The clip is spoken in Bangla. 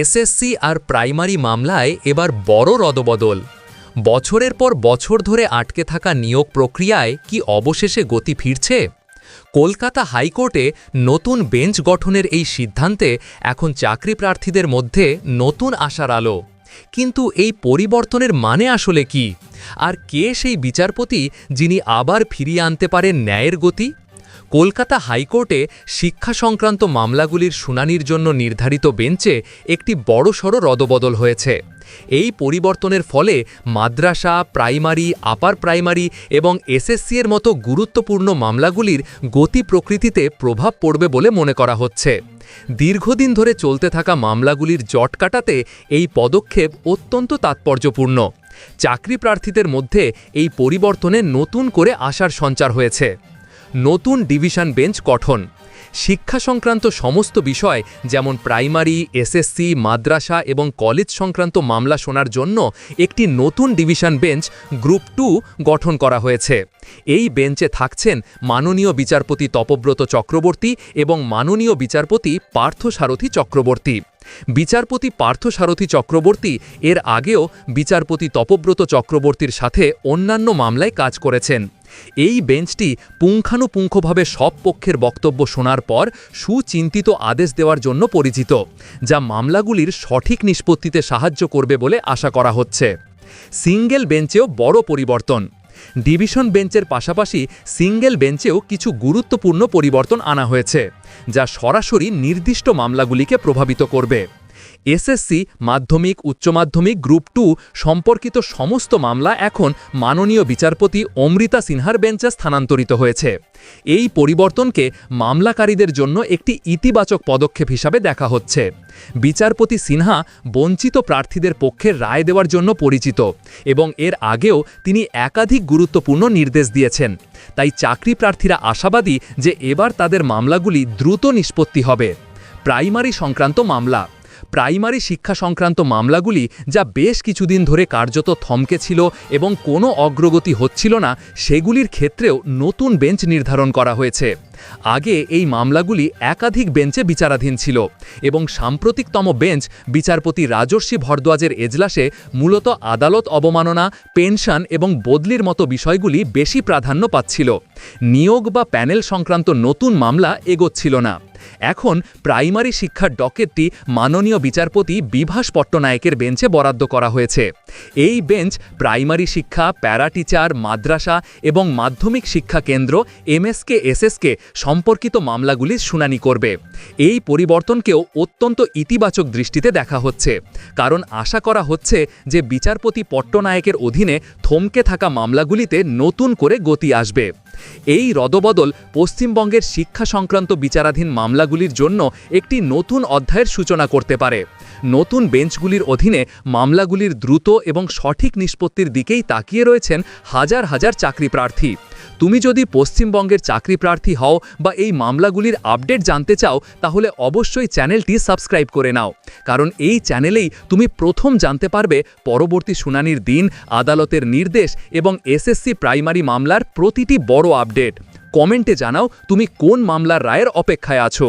এসএসসি আর প্রাইমারি মামলায় এবার বড় রদবদল। বছরের পর বছর ধরে আটকে থাকা নিয়োগ প্রক্রিয়ায় কি অবশেষে গতি ফিরছে? কলকাতা হাইকোর্টে নতুন বেঞ্চ গঠনের এই সিদ্ধান্তে এখন চাকরি প্রার্থীদের মধ্যে নতুন আশার আলো। কিন্তু এই পরিবর্তনের মানে আসলে কি? আর কে সেই বিচারপতি যিনি আবার ফিরিয়ে আনতে পারেন ন্যায়ের গতি? কলকাতা হাইকোর্টে শিক্ষা সংক্রান্ত মামলাগুলির শুনানির জন্য নির্ধারিত বেঞ্চে একটি বড়সড় রদবদল হয়েছে। এই পরিবর্তনের ফলে মাদ্রাসা, প্রাইমারি, আপার প্রাইমারি এবং এসএসসি এর মতো গুরুত্বপূর্ণ মামলাগুলির গতি প্রকৃতিতে প্রভাব পড়বে বলে মনে করা হচ্ছে। দীর্ঘদিন ধরে চলতে থাকা মামলাগুলির জট কাটাতে এই পদক্ষেপ অত্যন্ত তাৎপর্যপূর্ণ। চাকরি প্রার্থীদের মধ্যে এই পরিবর্তনে নতুন করে আশার সঞ্চার হয়েছে। নতুন ডিভিশন বেঞ্চ গঠন। শিক্ষা সংক্রান্ত সমস্ত বিষয়, যেমন প্রাইমারি, এসএসসি, মাদ্রাসা এবং কলেজ সংক্রান্ত মামলা শোনার জন্য একটি নতুন ডিভিশন বেঞ্চ গ্রুপ টু গঠন করা হয়েছে। এই বেঞ্চে থাকছেন মাননীয় বিচারপতি তপব্রত চক্রবর্তী এবং মাননীয় বিচারপতি পার্থসারথী চক্রবর্তী। বিচারপতি পার্থসারথী চক্রবর্তী এর আগেও বিচারপতি তপব্রত চক্রবর্তীর সাথে অন্যান্য মামলায় কাজ করেছেন। এই বেঞ্চটি পুঙ্খানুপুঙ্খভাবে সব পক্ষের বক্তব্য শোনার পর সুচিন্তিত আদেশ দেওয়ার জন্য পরিচিত, যা মামলাগুলির সঠিক নিষ্পত্তিতে সাহায্য করবে বলে আশা করা হচ্ছে। সিঙ্গেল বেঞ্চেও বড় পরিবর্তন। ডিভিশন বেঞ্চের পাশাপাশি সিঙ্গেল বেঞ্চেও কিছু গুরুত্বপূর্ণ পরিবর্তন আনা হয়েছে, যা সরাসরি নির্দিষ্ট মামলাগুলিকে প্রভাবিত করবে। এসএসসি, মাধ্যমিক, উচ্চ মাধ্যমিক, গ্রুপ টু সম্পর্কিত সমস্ত মামলা এখন মাননীয় বিচারপতি অমৃতা সিনহার বেঞ্চে স্থানান্তরিত হয়েছে। এই পরিবর্তনকে মামলাকারীদের জন্য একটি ইতিবাচক পদক্ষেপ হিসাবে দেখা হচ্ছে। বিচারপতি সিনহা বঞ্চিত প্রার্থীদের পক্ষে রায় দেওয়ার জন্য পরিচিত এবং এর আগেও তিনি একাধিক গুরুত্বপূর্ণ নির্দেশ দিয়েছেন। তাই চাকরি প্রার্থীরা আশাবাদী যে এবার তাদের মামলাগুলি দ্রুত নিষ্পত্তি হবে। প্রাইমারি সংক্রান্ত মামলা। প্রাইমারি শিক্ষা সংক্রান্ত মামলাগুলি যা বেশ কিছুদিন ধরে কার্যত থমকে ছিল এবং কোনো অগ্রগতি হচ্ছিল না, সেগুলির ক্ষেত্রেও নতুন বেঞ্চ নির্ধারণ করা হয়েছে। আগে এই মামলাগুলি একাধিক বেঞ্চে বিচারাধীন ছিল এবং সাম্প্রতিকতম বেঞ্চ বিচারপতি রাজর্ষি ভরদ্বাজের এজলাসে মূলত আদালত অবমাননা, পেনশন এবং বদলির মতো বিষয়গুলি বেশি প্রাধান্য পাচ্ছিল। নিয়োগ বা প্যানেল সংক্রান্ত নতুন মামলা এগোচ্ছিল না। এখন প্রাইমারি শিক্ষার ডকেটটি মাননীয় বিচারপতি বিভাস পট্টনায়কের বেঞ্চে বরাদ্দ করা হয়েছে। এই বেঞ্চ প্রাইমারি শিক্ষা প্যারা টিচার মাদ্রাসা এবং মাধ্যমিক শিক্ষা কেন্দ্র, এমএসকে, এসএসকে সম্পর্কিত মামলাগুলির শুনানি করবে। এই পরিবর্তনকেও অত্যন্ত ইতিবাচক দৃষ্টিতে দেখা হচ্ছে। কারণ আশা করা হচ্ছে যে বিচারপতি পট্টনায়কের অধীনে থমকে থাকা মামলাগুলিতে নতুন করে গতি আসবে। এই রদবদল পশ্চিমবঙ্গের শিক্ষা সংক্রান্ত বিচারাধীন মামলাগুলির জন্য একটি নতুন অধ্যায়ের সূচনা করতে পারে। নতুন বেঞ্চগুলির অধীনে মামলাগুলির দ্রুত এবং সঠিক নিষ্পত্তির দিকেই তাকিয়ে রয়েছেন হাজার হাজার চাকরি প্রার্থী তুমি যদি পশ্চিমবঙ্গের চাকরি প্রার্থী হও বা এই মামলাগুলির আপডেট জানতে চাও, তাহলে অবশ্যই চ্যানেলটি সাবস্ক্রাইব করে নাও। কারণ এই চ্যানেলেই তুমি প্রথম জানতে পারবে পরবর্তী শুনানির দিন, আদালতের নির্দেশ এবং এসএসসি প্রাইমারি মামলার প্রতিটি বড় আপডেট। কমেন্টে জানাও তুমি কোন মামলার রায়ের অপেক্ষায় আছো।